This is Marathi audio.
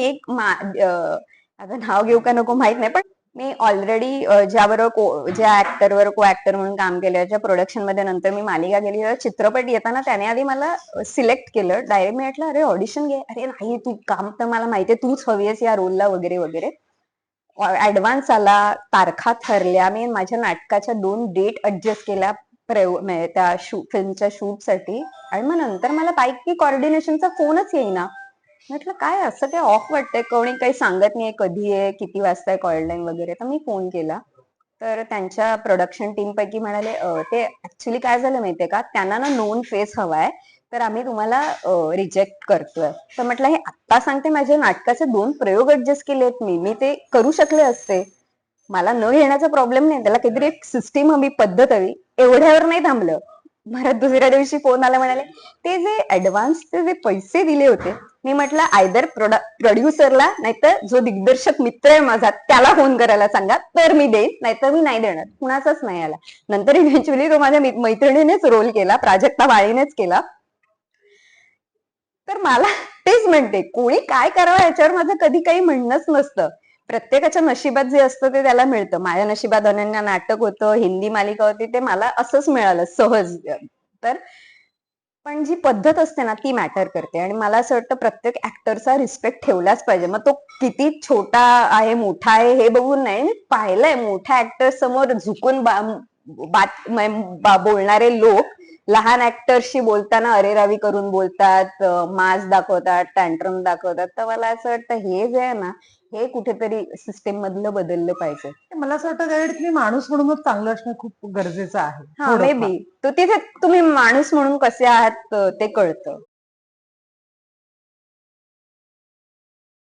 मी एक आता नाव घेऊ का नको माहीत नाही पण मी ऑलरेडी ज्याबरोबर ज्या ऍक्टरवर को ऍक्टर म्हणून काम केलं ज्या प्रोडक्शनमध्ये नंतर मी मालिका गेली चित्रपट येताना त्याने आधी मला सिलेक्ट केलं. डायरेक्ट मी म्हटलं अरे ऑडिशन घे. अरे नाही तू काम तर मला माहितीये तूच हवी आहेस या रोलला वगैरे वगैरे. ऍडव्हान्स आला तारखा ठरल्या मी माझ्या नाटकाच्या दोन डेट ऍडजस्ट केल्या प्रयोग म्हणजे त्या शू फिल्मच्या शूटसाठी आणि मग नंतर मला बाईक की कॉर्डिनेशनचा फोनच येईना. म्हटलं काय असं काय ऑफ वाटतंय? कोणी काही सांगत नाहीये कधी आहे? किती वाजता कॉल्ड वगैरे? तर मी फोन केला. तर त्यांच्या प्रोडक्शन टीम पैकी म्हणाले "अं, ते ऍक्च्युली काय झालं माहितीये का? त्यांना ना नोन फेस हवाय. तर आम्ही तुम्हाला रिजेक्ट करतोय. तर म्हटलं हे आत्ता सांगते माझ्या नाटकाचे दोन प्रयोग ऍडजस्ट केलेत मी. मी ते करू शकले असते. मला न घेण्याचा प्रॉब्लेम नाही. त्याला काहीतरी एक सिस्टीम हवी पद्धत हवी. एवढ्यावर नाही थांबलं. परत दुसऱ्या दिवशी फोन आला म्हणाले ते जे ऍडव्हान्सचे जे पैसे दिले होते मी म्हटलं आयदर प्रोड्युसरला नाहीतर जो दिग्दर्शक मित्र आहे माझा त्याला फोन करायला सांगा तर मी देईन नाहीतर मी नाही देणार. कुणाचाच नाही आला. नंतर इव्हेंच्युअली तो माझ्या मैत्रिणीनेच रोल केला प्राजक्ता वाळीनेच केला. तर मला तेच म्हणते कोणी काय करावं याच्यावर माझं कधी काही म्हणणंच नसतं. प्रत्येकाच्या नशिबात जे असतं ते त्याला मिळतं. माझ्या नशिबात अनन्या नाटक होतं हिंदी मालिका होती ते मला असंच मिळालं सहज. तर पण जी पद्धत असते ना ती मॅटर करते. आणि मला असं वाटतं प्रत्येक ऍक्टरचा रिस्पेक्ट ठेवलाच पाहिजे. मग तो किती छोटा आहे मोठा आहे हे बघून नाही मी पाहिलंय मोठ्या ऍक्टर समोर झुकून बा- बात बा- बोलणारे लोक लहान ऍक्टरशी बोलताना अरेरावी करून बोलतात मास दाखवतात टँट्रम दाखवतात. तर मला असं वाटतं हे जे आहे ना हे कुठेतरी सिस्टीम मधलं बदललं पाहिजे. मला असं वाटतं त्यावेळी तुम्ही माणूस म्हणूनच चांगलं असणं खूप गरजेचं आहे. हा मे. बी तो तिथे तुम्ही माणूस म्हणून कसे आहात ते कळतं.